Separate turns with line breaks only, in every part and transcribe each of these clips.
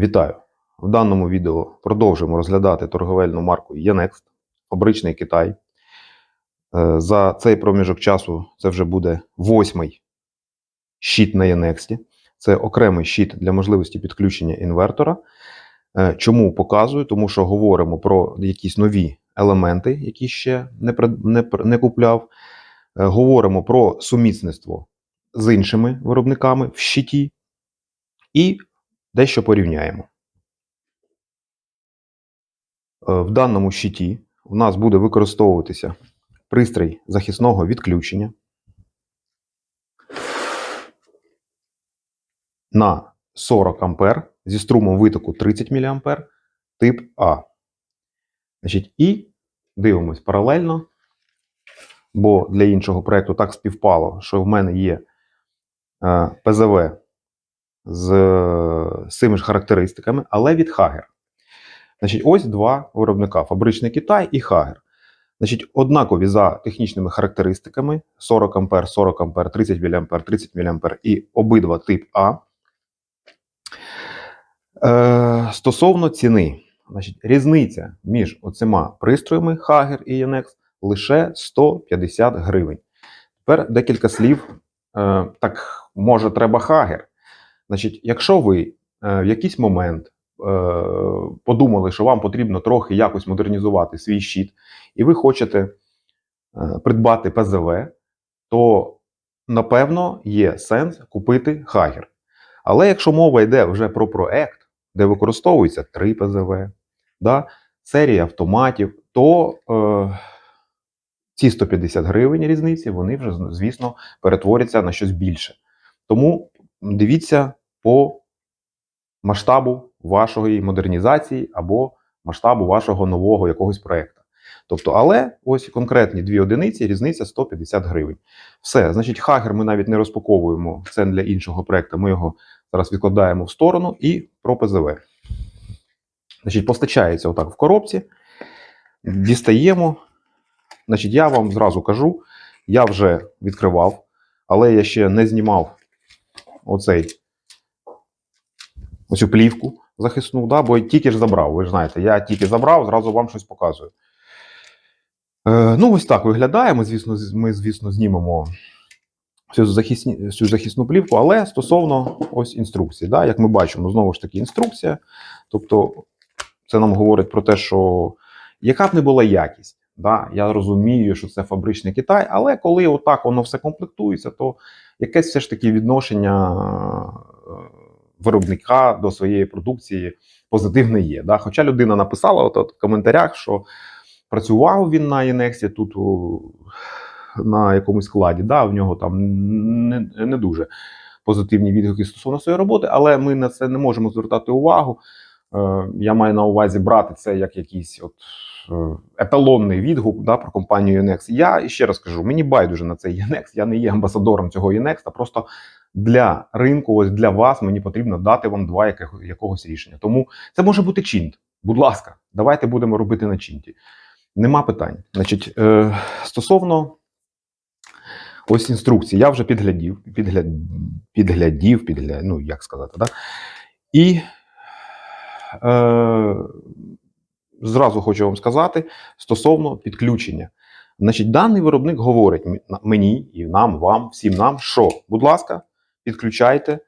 Вітаю! В даному відео продовжуємо розглядати торговельну марку Yanext, фабричний Китай. Е, За цей проміжок часу це вже буде восьмий щит на Yanext. Це окремий щит для можливості підключення інвертора. Е, Чому показую? Тому що говоримо про якісь нові елементи, які ще не, не, не купляв. Е, Говоримо про сумісництво з іншими виробниками в щиті. І дещо порівняємо. Е, В даному щиті у нас буде використовуватися пристрій захисного відключення на 40 А зі струмом витоку 30 мА тип А. Значить, і дивимось паралельно, бо для іншого проєкту так співпало, що в мене є е, ПЗВ з е, цими ж характеристиками, але від Hager. Значить, ось два виробника: фабричний Китай і Hager. Значить, однакові за технічними характеристиками: 40 А, 40 А, 30 мА, 30 мА і обидва тип А. Е, стосовно ціни, значить, різниця між оцима пристроями Hager і Yanex лише 150 гривень. Тепер декілька слів. Е, так, може, треба Hager. Значить, якщо ви в якийсь момент е, подумали, що вам потрібно трохи якось модернізувати свій щит, і ви хочете е, придбати ПЗВ, то напевно є сенс купити Hager. Але якщо мова йде вже про проект, де використовується три ПЗВ, да, серія автоматів, то е, ці 150 гривень різниці, вони вже, звісно, перетворяться на щось більше. Тому дивіться по масштабу вашої модернізації або масштабу вашого нового якогось проекту. Тобто, але ось конкретні дві одиниці, різниця 150 гривень. Все, значить, хагер ми навіть не розпаковуємо. Це для іншого проекту. Ми його зараз відкладаємо в сторону і про ПЗВ. Значить, постачається отак в коробці. Дістаємо. Значить, я вам зразу кажу, я вже відкривав, але я ще не знімав оцей оцю плівку захисну, да, бо тільки ж забрав. Ви ж знаєте, я тільки забрав, зразу вам щось показую. Е, ну, ось так виглядає. Ми, звісно, ми, звісно, знімемо цю, захисні, цю захисну плівку, але стосовно ось інструкції. Да, як ми бачимо, знову ж таки, інструкція. Тобто, це нам говорить про те, що яка б не була якість. Да, я розумію, що це фабричний Китай, але коли отак воно все комплектується, то якесь все ж таки відношення е, виробника до своєї продукції позитивне є. Да? Хоча людина написала от, в коментарях, що працював він на Єнексі тут у, на якомусь складі, да, в нього там не, не дуже позитивні відгуки стосовно своєї роботи, але ми на це не можемо звертати увагу. Е, я маю на увазі брати це як якийсь от е, еталонний відгук да, про компанію Yenex. Я ще раз кажу, мені байдуже на цей Yenex, я не є амбасадором цього а просто для ринку, ось для вас, мені потрібно дати вам два якогось рішення. Тому це може бути чинт. Будь ласка, давайте будемо робити на чинті. Нема питань. Значить, е, стосовно ось інструкції, я вже підглядів, підгляд, підглядів, підгля, ну як сказати, да? І е, зразу хочу вам сказати стосовно підключення. Значить, даний виробник говорить мені і нам, вам, всім нам, що, будь ласка, підключайте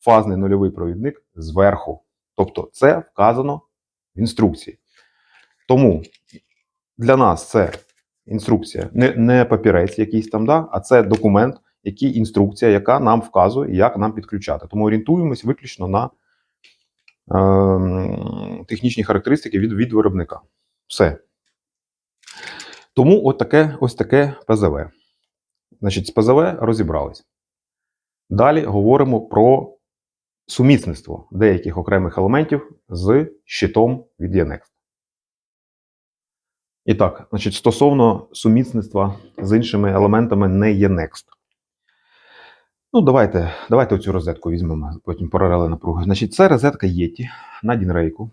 фазний нульовий провідник зверху. Тобто, це вказано в інструкції. Тому для нас це інструкція, не, не папірець якийсь там, да, а це документ, який інструкція, яка нам вказує, як нам підключати. Тому орієнтуємось виключно на е, технічні характеристики від, від виробника. Все. Тому от таке, ось таке ПЗВ. Значить, з ПЗВ розібрались. Далі говоримо про сумісництво деяких окремих елементів з щитом від Yanext. І так, значить, стосовно сумісництва з іншими елементами не є. Ну, давайте, давайте оцю розетку візьмемо, потім паралели напруги. Значить, це розетка Yeti на Дінрейку.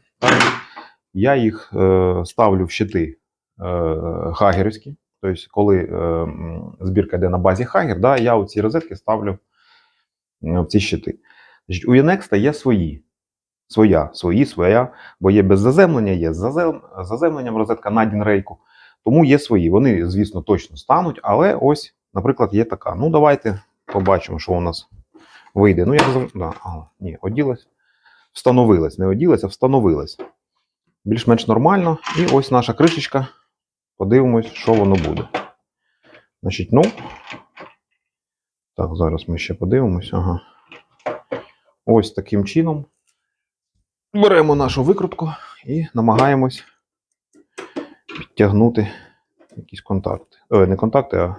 Я їх е, ставлю в щити е, хагерівські. Тобто, коли е, збірка йде на базі Хагер, да, я оці розетки ставлю в ці щити. Значить, у Yenext є свої своя, свої, своя, бо є без заземлення, є з зазем- заземленням розетка на Дінрейку. Тому є свої. Вони, звісно, точно стануть, але ось, наприклад, є така. Ну, давайте побачимо, що у нас вийде. Ну, як завжди. Да, ні, оділась. Встановилась. Не оділась, а встановилась. Більш-менш нормально. І ось наша кришечка. Подивимось, що воно буде. Значить, ну. Так, зараз ми ще подивимось. Ага. Ось таким чином. Беремо нашу викрутку і намагаємось підтягнути якісь контакти. Ой, не контакти, а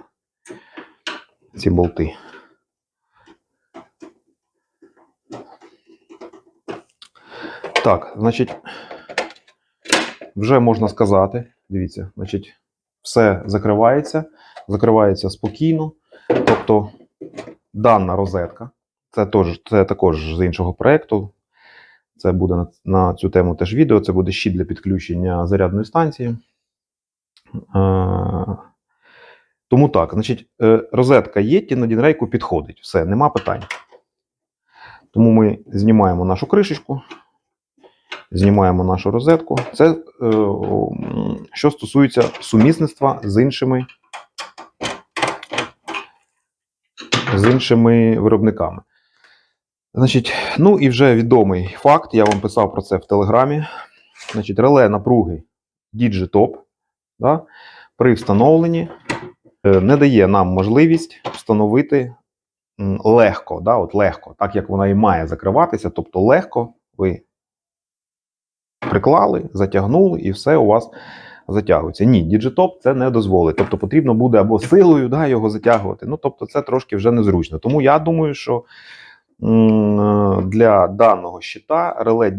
ці болти. Так, значить, вже можна сказати, дивіться, значить, все закривається, закривається спокійно. Тобто дана розетка, це, теж, це також з іншого проєкту. Це буде на, на цю тему теж відео. Це буде щит для підключення зарядної станції. Е, тому так, значить, е, розетка Єтті на Дінрейку підходить. Все, нема питань. Тому ми знімаємо нашу кришечку, знімаємо нашу розетку. Це е, що стосується сумісництва з іншими, з іншими виробниками. Значить, ну і вже відомий факт, я вам писав про це в Телеграмі. Значить, реле напруги Digitop да, при встановленні е, не дає нам можливість встановити легко, да, от легко, так як вона і має закриватися, тобто легко ви приклали, затягнули, і все у вас затягується. Ні, Digitop це не дозволить. Тобто потрібно буде або силою да, його затягувати. Ну, тобто, це трошки вже незручно. Тому я думаю, що для даного щита реле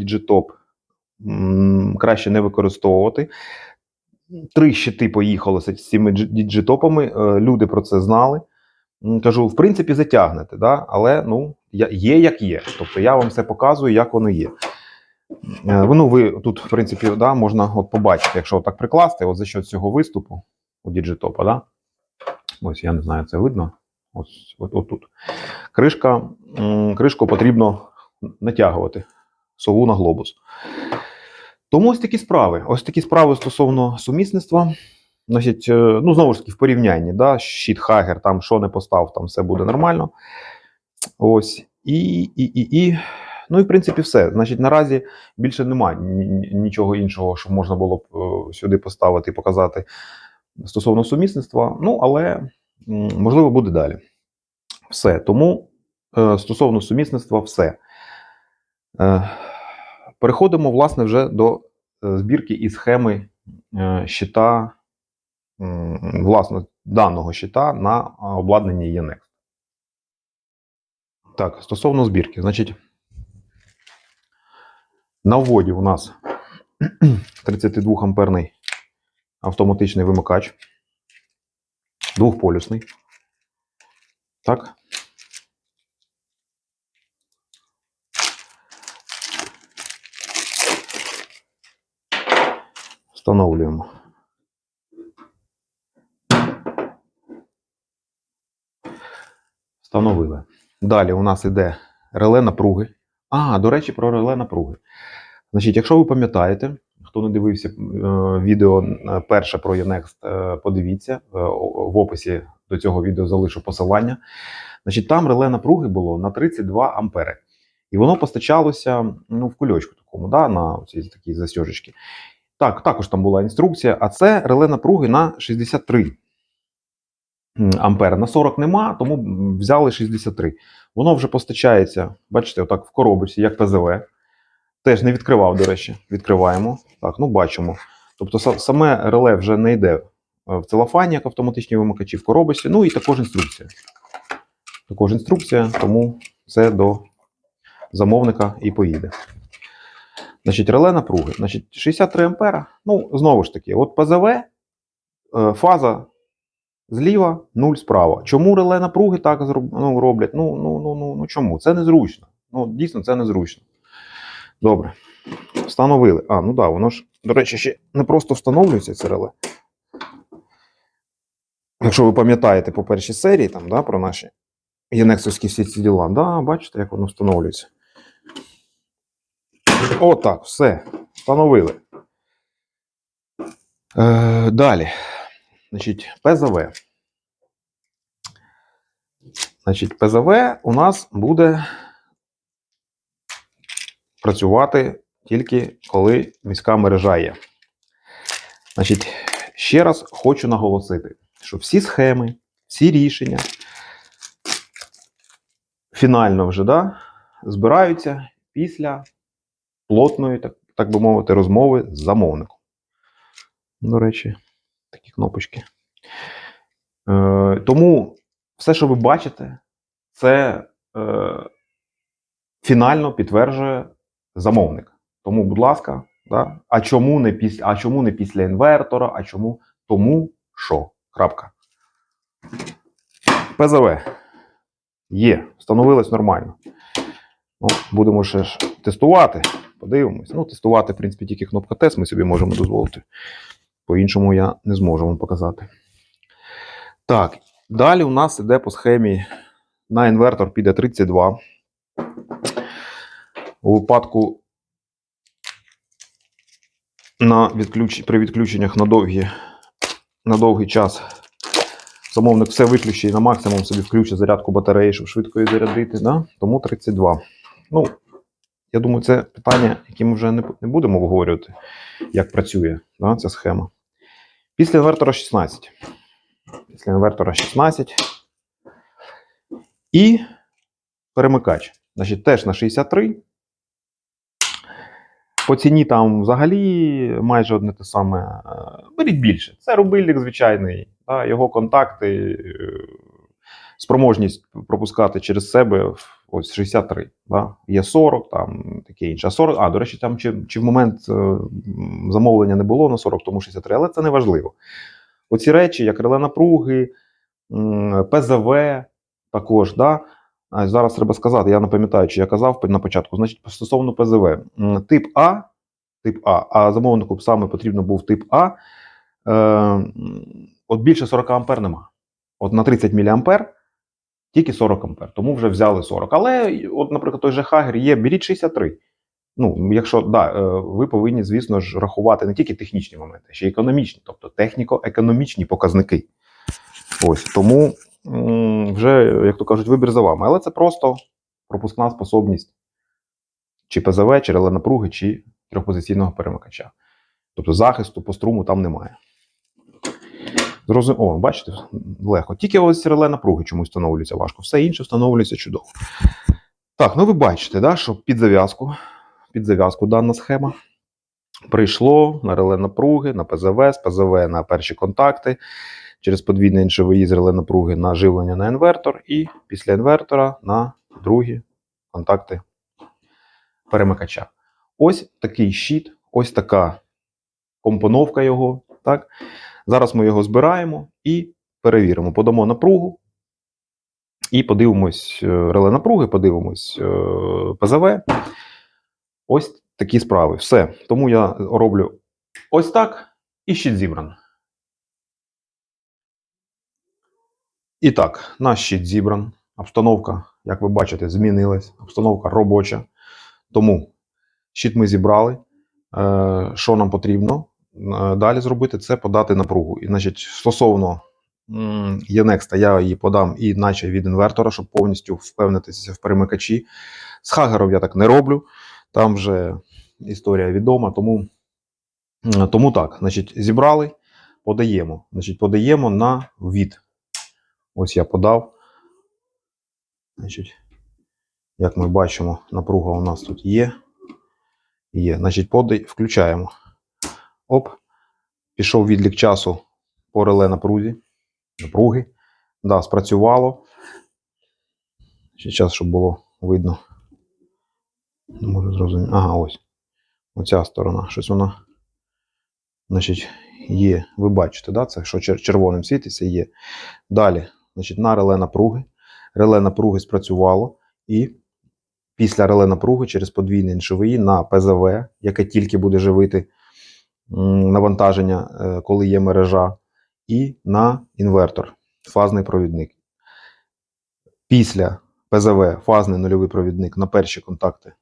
м, краще не використовувати. Три щити поїхали з цими діджитопами. е, Люди про це знали. Кажу, в принципі, затягнете, да? але ну, є як є. Тобто я вам все показую, як воно є. Е, Ну, ви тут, в принципі, да, можна от побачити, якщо так прикласти, от за що цього виступу у діджитопа, да? ось я не знаю, це видно. Ось от, от тут. Кришка, кришку потрібно натягувати сову на глобус. Тому ось такі справи. Ось такі справи стосовно сумісництва. Значить, е, ну, знову ж таки, в порівнянні, да, щит Хагер, там що не постав, там все буде нормально. Ось. І, і, і, і. Ну і в принципі все. Значить, наразі більше ні- нічого іншого, що можна було б е, сюди поставити і показати стосовно сумісництва. Ну, але можливо буде далі. Все. Тому е, стосовно сумісництва, все. Е, переходимо, власне, вже до збірки і схеми щита, власне, даного щита на обладнанні Yenex. Так, стосовно збірки, значить, на вводі у нас 32 амперний автоматичний вимикач, двохполюсний. Так. Встановлюємо. Встановили. Далі у нас іде реле напруги. А, до речі, про реле напруги. Значить, якщо ви пам'ятаєте, хто не дивився е, відео е, перше про Yenext, е, подивіться в описі до цього відео залишу посилання. Значить, там реле напруги було на 32 ампери. І воно постачалося ну, в кульочку такому, да, на ці такі застежечки. Так, також там була інструкція, а це реле напруги на 63 м, ампери. На 40 нема, тому взяли 63. Воно вже постачається, бачите, отак в коробочці, як ПЗВ. Теж не відкривав, до речі. Відкриваємо. Так, ну бачимо. Тобто саме реле вже не йде е, в целофані, як автоматичні вимикачі в коробочці. Ну і також інструкція. Також інструкція, тому це до замовника і поїде. Значить, реле напруги. Значить, 63 ампера. Ну, знову ж таки, от ПЗВ, е, фаза зліва, 0 справа. Чому реле напруги так ну, роблять? Ну, ну, ну, ну, ну чому? Це незручно. Ну, дійсно, це незручно. Добре. Встановили. А, ну так, да, воно ж, до речі, ще не просто встановлюється це реле. Якщо ви пам'ятаєте по першій серії, там, да, про наші єнексовські всі ці діла, да, бачите, як воно встановлюється. Отак, все. Встановили. Е, далі. Значить, ПЗВ. Значить, ПЗВ у нас буде працювати тільки коли міська мережа є. Значить, ще раз хочу наголосити, що всі схеми, всі рішення фінально вже да, збираються після плотної, так, так би мовити, розмови з замовником. До речі, кнопочки. Е, тому все, що ви бачите, це е, фінально підтверджує замовник. Тому, будь ласка, да? а, чому не після, а чому не після інвертора? А чому? Тому що. Крапка. ПЗВ. Є, встановилось нормально. Ну, будемо ще ж тестувати. Подивимось. Ну, тестувати, в принципі, тільки кнопка тест ми собі можемо дозволити. По-іншому я не зможу вам показати. Так, далі у нас іде по схемі на інвертор піде 32. У випадку на відключ... при відключеннях на, довгі... на довгий час замовник все виключить і на максимум собі включить зарядку батареї, щоб швидко її зарядити. Да? Тому 32. Ну, я думаю, це питання, яке ми вже не, будемо обговорювати, як працює да, ця схема. Після інвертора 16. Після інвертора 16. І перемикач. Значить, теж на 63. По ціні там взагалі майже одне те саме. Е, Беріть більше. Це рубильник звичайний. Його контакти, е, спроможність пропускати через себе ось 63. Да? Є 40, там таке інше. А 40, а, до речі, там чи, чи в момент е, замовлення не було на 40, тому 63, але це не важливо. Оці речі, як реле напруги, ПЗВ також. Да? Зараз треба сказати, я не пам'ятаю, чи я казав на початку. Значить, стосовно ПЗВ. Тип А, тип А, а замовнику саме потрібно був тип А. Е, от більше 40 ампер нема. От на 30 мА тільки 40 ампер, тому вже взяли 40. Але, от, наприклад, той же Хагер є, беріть 63. Ну, якщо да, е, ви повинні, звісно ж, рахувати не тільки технічні моменти, ще й економічні, тобто техніко-економічні показники. Ось тому вже, як то кажуть, вибір за вами. Але це просто пропускна способність чи ПЗВ, чи реле напруги, чи трьохпозиційного перемикача. Тобто захисту по струму там немає. Зрозум... О, бачите, легко. Тільки ось реле напруги чомусь встановлюється важко. Все інше встановлюється чудово. Так, ну ви бачите, да, що під зав'язку, під зав'язку дана схема. Прийшло на реле напруги, на ПЗВ, з ПЗВ на перші контакти, через подвійне іншовий з реле напруги на живлення на інвертор, і після інвертора на другі контакти перемикача. Ось такий щит, ось така компоновка його. Так? Зараз ми його збираємо і перевіримо. Подамо напругу. І подивимось е, реле напруги, подивимось е, ПЗВ. Ось такі справи. Все. Тому я роблю ось так і щит зібрано. І так, наш щит зібран. Обстановка, як ви бачите, змінилась. Обстановка робоча. Тому щит ми зібрали. Е, Що нам потрібно далі зробити, це подати напругу. І, значить, стосовно Єнекста, я її подам і наче від інвертора, щоб повністю впевнитися в перемикачі. З Хагером я так не роблю. Там вже історія відома, тому, тому так, значить, зібрали, подаємо. Значить, подаємо на від. Ось я подав. Значить, як ми бачимо, напруга у нас тут є. Є. Значить, подай, включаємо. Оп. Пішов відлік часу по реле напрузі. Напруги. Да, спрацювало. Ще час, щоб було видно. Не можу зрозуміти. Ага, ось. Оця сторона. Щось вона. Значить, є. Ви бачите, да? це що червоним світиться, є. Далі, значить, на реле напруги. Реле напруги спрацювало. І після реле напруги через подвійний НШВІ на ПЗВ, яке тільки буде живити навантаження, е, коли є мережа, і на інвертор, фазний провідник. Після ПЗВ фазний нульовий провідник на перші контакти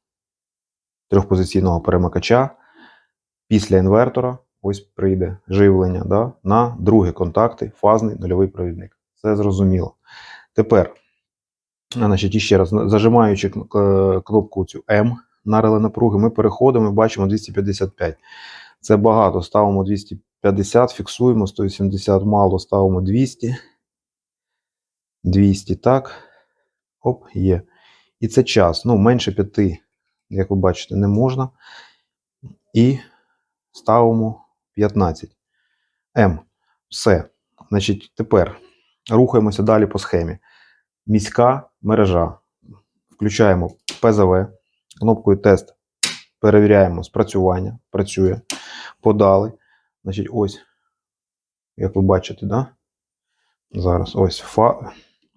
трьохпозиційного перемикача. Після інвертора ось прийде живлення да, на другі контакти, фазний нульовий провідник. Це зрозуміло. Тепер, значить, іще раз, зажимаючи е, кнопку цю М на реле напруги, ми переходимо і бачимо 255. Це багато. Ставимо 250, фіксуємо 180 мало, ставимо 200. 200, так. Оп, є. І це час. Ну, менше 5, як ви бачите, не можна. І ставимо 15. М. Все. Значить, тепер рухаємося далі по схемі. Міська мережа. Включаємо ПЗВ. Кнопкою тест перевіряємо спрацювання. Працює. Подали. Значить, ось, як ви бачите, да? Зараз ось, фа,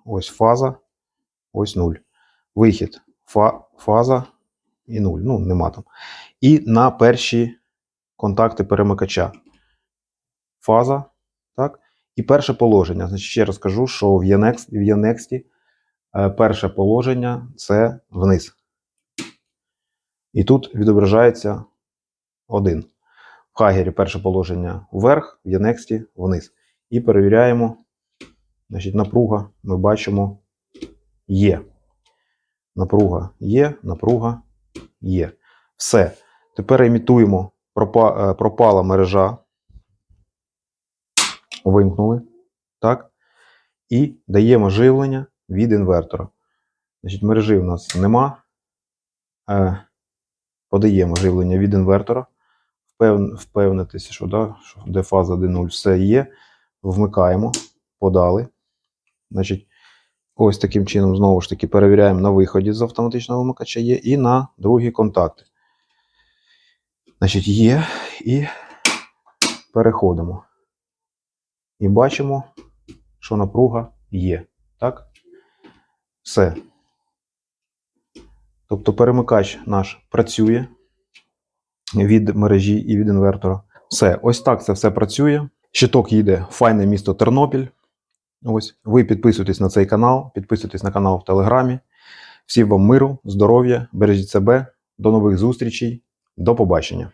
ось фаза, ось 0. Вихід, фа, фаза і 0. Ну, нема там. І на перші контакти перемикача. Фаза, так? І перше положення. Значить, ще раз кажу, що в Яnext, в Янексті е, перше положення це вниз. І тут відображається 1. В Хагері перше положення вверх, в Янексті вниз. І перевіряємо. Значить, напруга ми бачимо є. Напруга є, напруга є. Все. Тепер імітуємо е, пропала мережа. Вимкнули. Так. І даємо живлення від інвертора. Значить, мережі у нас нема. Е, Подаємо живлення від інвертора. Впев- Впевнитися, що, да, що де фаза, де 0, все є. Вмикаємо, подали. Значить, ось таким чином, знову ж таки, перевіряємо на виході з автоматичного вимикача є і на другі контакти. Значить, є і переходимо. І бачимо, що напруга є. Так? Все. Тобто перемикач наш працює від мережі і від інвертора. Все, ось так це все працює. Щиток їде файне місто Тернопіль. Ось, ви підписуйтесь на цей канал, підписуйтесь на канал в Телеграмі. Всім вам миру, здоров'я, бережіть себе. До нових зустрічей. До побачення.